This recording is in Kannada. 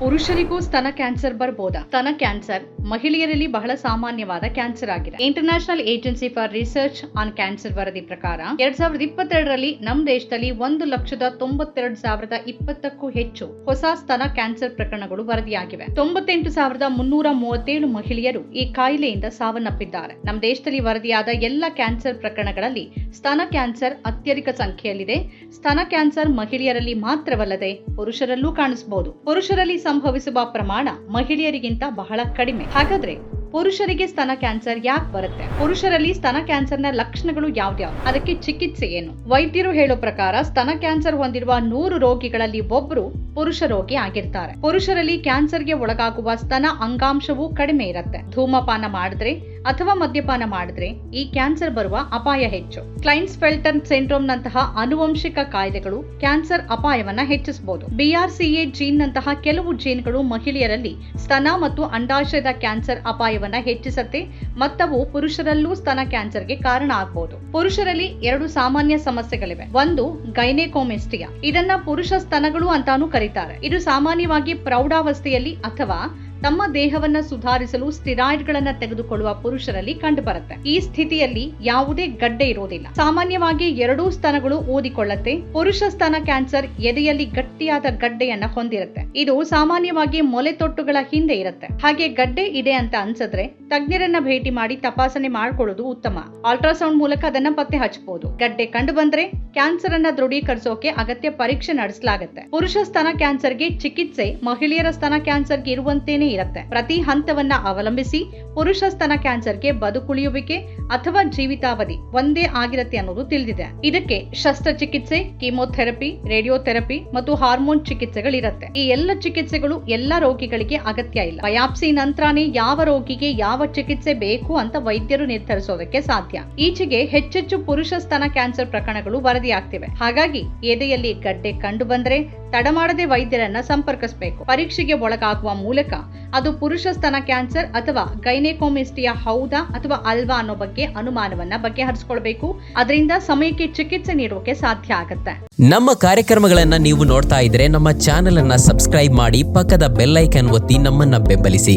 ಪುರುಷರಿಗೂ ಸ್ತನ ಕ್ಯಾನ್ಸರ್ ಬರಬಹುದಾ ಸ್ತನ ಕ್ಯಾನ್ಸರ್ ಮಹಿಳೆಯರಲ್ಲಿ ಬಹಳ ಸಾಮಾನ್ಯವಾದ ಕ್ಯಾನ್ಸರ್ ಆಗಿದೆ. International agency for research on cancer ವರದಿ ಪ್ರಕಾರ ಎರಡ್ ಸಾವಿರದ ಇಪ್ಪತ್ತೆರಡರಲ್ಲಿ ನಮ್ಮ ದೇಶದಲ್ಲಿ ಒಂದು ಲಕ್ಷದ ತೊಂಬತ್ತೆರಡು ಸಾವಿರದ ಇಪ್ಪತ್ತಕ್ಕೂ ಹೆಚ್ಚು ಹೊಸ ಸ್ತನ ಕ್ಯಾನ್ಸರ್ ಪ್ರಕರಣಗಳು ವರದಿಯಾಗಿವೆ. ತೊಂಬತ್ತೆಂಟು ಸಾವಿರದ ಮುನ್ನೂರ ಮೂವತ್ತೇಳು ಮಹಿಳೆಯರು ಈ ಕಾಯಿಲೆಯಿಂದ ಸಾವನ್ನಪ್ಪಿದ್ದಾರೆ. ನಮ್ಮ ದೇಶದಲ್ಲಿ ವರದಿಯಾದ ಎಲ್ಲ ಕ್ಯಾನ್ಸರ್ ಪ್ರಕರಣಗಳಲ್ಲಿ ಸ್ತನ ಕ್ಯಾನ್ಸರ್ ಅತ್ಯಧಿಕ ಸಂಖ್ಯೆಯಲ್ಲಿದೆ. ಸ್ತನ ಕ್ಯಾನ್ಸರ್ ಮಹಿಳೆಯರಲ್ಲಿ ಮಾತ್ರವಲ್ಲದೆ ಪುರುಷರಲ್ಲೂ ಕಾಣಿಸಬಹುದು ಪುರುಷರಲ್ಲಿ ಸಂಭವಿಸುವ ಪ್ರಮಾಣ ಮಹಿಳೆಯರಿಗಿಂತ ಬಹಳ ಕಡಿಮೆ. ಹಾಗಾದ್ರೆ ಪುರುಷರಿಗೆ ಸ್ತನ ಕ್ಯಾನ್ಸರ್ ಯಾಕೆ ಬರುತ್ತೆ? ಪುರುಷರಲ್ಲಿ ಸ್ತನ ಕ್ಯಾನ್ಸರ್ನ ಲಕ್ಷಣಗಳು ಯಾವ್ದ್ಯಾವ್ದು ಅದಕ್ಕೆ ಚಿಕಿತ್ಸೆ ಏನು? ವೈದ್ಯರು ಹೇಳೋ ಪ್ರಕಾರ ಸ್ತನ ಕ್ಯಾನ್ಸರ್ ಹೊಂದಿರುವ ನೂರು ರೋಗಿಗಳಲ್ಲಿ ಒಬ್ಬರು ಪುರುಷ ರೋಗಿ ಆಗಿರ್ತಾರೆ. ಪುರುಷರಲ್ಲಿ ಕ್ಯಾನ್ಸರ್ಗೆ ಒಳಗಾಗುವ ಸ್ತನ ಅಂಗಾಂಶವೂ ಕಡಿಮೆ ಇರುತ್ತೆ. ಧೂಮಪಾನ ಮಾಡಿದ್ರೆ ಅಥವಾ ಮದ್ಯಪಾನ ಮಾಡಿದ್ರೆ ಈ ಕ್ಯಾನ್ಸರ್ ಬರುವ ಅಪಾಯ ಹೆಚ್ಚು. ಕ್ಲೈನ್ಸ್ ಫೆಲ್ಟನ್ ಸಿಂಡ್ರೋಮ್ ನಂತಹ ಆನುವಂಶಿಕ ಕಾಯಿಲೆಗಳು ಕ್ಯಾನ್ಸರ್ ಅಪಾಯವನ್ನ ಹೆಚ್ಚಿಸಬಹುದು ಬಿಆರ್ಸಿಎ ಜೀನ್ ನಂತಹ ಕೆಲವು ಜೀನ್ಗಳು ಮಹಿಳೆಯರಲ್ಲಿ ಸ್ತನ ಮತ್ತು ಅಂಡಾಶಯದ ಕ್ಯಾನ್ಸರ್ ಅಪಾಯವನ್ನ ಹೆಚ್ಚಿಸುತ್ತೆ, ಮತ್ತವು ಪುರುಷರಲ್ಲೂ ಸ್ತನ ಕ್ಯಾನ್ಸರ್ಗೆ ಕಾರಣ ಆಗಬಹುದು ಪುರುಷರಲ್ಲಿ ಎರಡು ಸಾಮಾನ್ಯ ಸಮಸ್ಯೆಗಳಿವೆ. ಒಂದು, ಗೈನೆಕೋಮೆಸ್ಟಿಯಾ. ಇದನ್ನ ಪುರುಷ ಸ್ತನಗಳು ಅಂತಾನೂ ಕರೀತಾರೆ. ಇದು ಸಾಮಾನ್ಯವಾಗಿ ಪ್ರೌಢಾವಸ್ಥೆಯಲ್ಲಿ ಅಥವಾ ತಮ್ಮ ದೇಹವನ್ನ ಸುಧಾರಿಸಲು ಸ್ಟಿರಾಯ್ಡ್ಗಳನ್ನ ತೆಗೆದುಕೊಳ್ಳುವ ಪುರುಷರಲ್ಲಿ ಕಂಡುಬರುತ್ತೆ. ಈ ಸ್ಥಿತಿಯಲ್ಲಿ ಯಾವುದೇ ಗಡ್ಡೆ ಇರೋದಿಲ್ಲ. ಸಾಮಾನ್ಯವಾಗಿ ಎರಡೂ ಸ್ತನಗಳು ಓದಿಕೊಳ್ಳುತ್ತೆ. ಪುರುಷ ಸ್ತನ ಕ್ಯಾನ್ಸರ್ ಎದೆಯಲ್ಲಿ ಗಟ್ಟಿಯಾದ ಗಡ್ಡೆಯನ್ನ ಹೊಂದಿರುತ್ತೆ. ಇದು ಸಾಮಾನ್ಯವಾಗಿ ಮೊಲೆತೊಟ್ಟುಗಳ ಹಿಂದೆ ಇರುತ್ತೆ. ಹಾಗೆ ಗಡ್ಡೆ ಇದೆ ಅಂತ ಅನ್ಸಿದ್ರೆ ತಜ್ಞರನ್ನ ಭೇಟಿ ಮಾಡಿ ತಪಾಸಣೆ ಮಾಡ್ಕೊಳ್ಳೋದು ಉತ್ತಮ. ಅಲ್ಟ್ರಾಸೌಂಡ್ ಮೂಲಕ ಅದನ್ನ ಪತ್ತೆ ಹಚ್ಚಬಹುದು ಗಡ್ಡೆ ಕಂಡು ಬಂದ್ರೆ ಕ್ಯಾನ್ಸರ್ ಅನ್ನ ದೃಢೀಕರಿಸೋಕೆ ಅಗತ್ಯ ಪರೀಕ್ಷೆ ನಡೆಸಲಾಗುತ್ತೆ. ಪುರುಷ ಸ್ತನ ಕ್ಯಾನ್ಸರ್ಗೆ ಚಿಕಿತ್ಸೆ ಮಹಿಳೆಯರ ಸ್ತನ ಕ್ಯಾನ್ಸರ್ಗೆ ಇರುವಂತೇನೆ ಇರುತ್ತೆ ಪ್ರತಿ ಹಂತವನ್ನ ಅವಲಂಬಿಸಿ ಪುರುಷ ಸ್ತನ ಕ್ಯಾನ್ಸರ್ಗೆ ಬದುಕುಳಿಯುವಿಕೆ ಅಥವಾ ಜೀವಿತಾವಧಿ ಒಂದೇ ಆಗಿರುತ್ತೆ ಅನ್ನೋದು ತಿಳಿದಿದೆ. ಇದಕ್ಕೆ ಶಸ್ತ್ರಚಿಕಿತ್ಸೆ, ಕೀಮೋಥೆರಪಿ, ರೇಡಿಯೋಥೆರಪಿ ಮತ್ತು ಹಾರ್ಮೋನ್ ಚಿಕಿತ್ಸೆಗಳಿರುತ್ತೆ. ಈ ಎಲ್ಲ ಚಿಕಿತ್ಸೆಗಳು ಎಲ್ಲ ರೋಗಿಗಳಿಗೆ ಅಗತ್ಯ ಇಲ್ಲ. ಬಯಾಪ್ಸಿ ನಂತರನೇ ಯಾವ ರೋಗಿಗೆ ಯಾವ ಚಿಕಿತ್ಸೆ ಬೇಕು ಅಂತ ವೈದ್ಯರು ನಿರ್ಧರಿಸೋದಕ್ಕೆ ಸಾಧ್ಯ. ಈಚೆಗೆ ಹೆಚ್ಚೆಚ್ಚು ಪುರುಷ ಸ್ತನ ಕ್ಯಾನ್ಸರ್ ಪ್ರಕರಣಗಳು ವರದಿಯಾಗ್ತಿವೆ. ಹಾಗಾಗಿ ಎದೆಯಲ್ಲಿ ಗಡ್ಡೆ ಕಂಡು ಬಂದ್ರೆ ತಡಮಾಡದೆ ವೈದ್ಯರನ್ನ ಸಂಪರ್ಕಿಸಬೇಕು. ಪರೀಕ್ಷೆಗೆ ಒಳಗಾಗುವ ಮೂಲಕ ಅದು ಪುರುಷ ಸ್ತನ ಕ್ಯಾನ್ಸರ್ ಅಥವಾ ಗೈನೆಕೋಮಿಸ್ಟಿಯಾ ಹೌದಾ ಅಥವಾ ಅಲ್ವಾ ಅನ್ನೋ ಬಗ್ಗೆ ಅನುಮಾನವನ್ನ ಬಗೆಹರಿಸಿಕೊಳ್ಬೇಕು. ಅದರಿಂದ ಸಮಯಕ್ಕೆ ಚಿಕಿತ್ಸೆ ನೀಡೋಕೆ ಸಾಧ್ಯ ಆಗುತ್ತೆ. ನಮ್ಮ ಕಾರ್ಯಕ್ರಮಗಳನ್ನ ನೀವು ನೋಡ್ತಾ ಇದ್ರೆ ನಮ್ಮ ಚಾನೆಲ್ ಅನ್ನ ಸಬ್ಸ್ಕ್ರೈಬ್ ಮಾಡಿ ಪಕ್ಕದ ಬೆಲ್ ಐಕನ್ ಒತ್ತಿ ನಮ್ಮನ್ನ ಬೆಂಬಲಿಸಿ.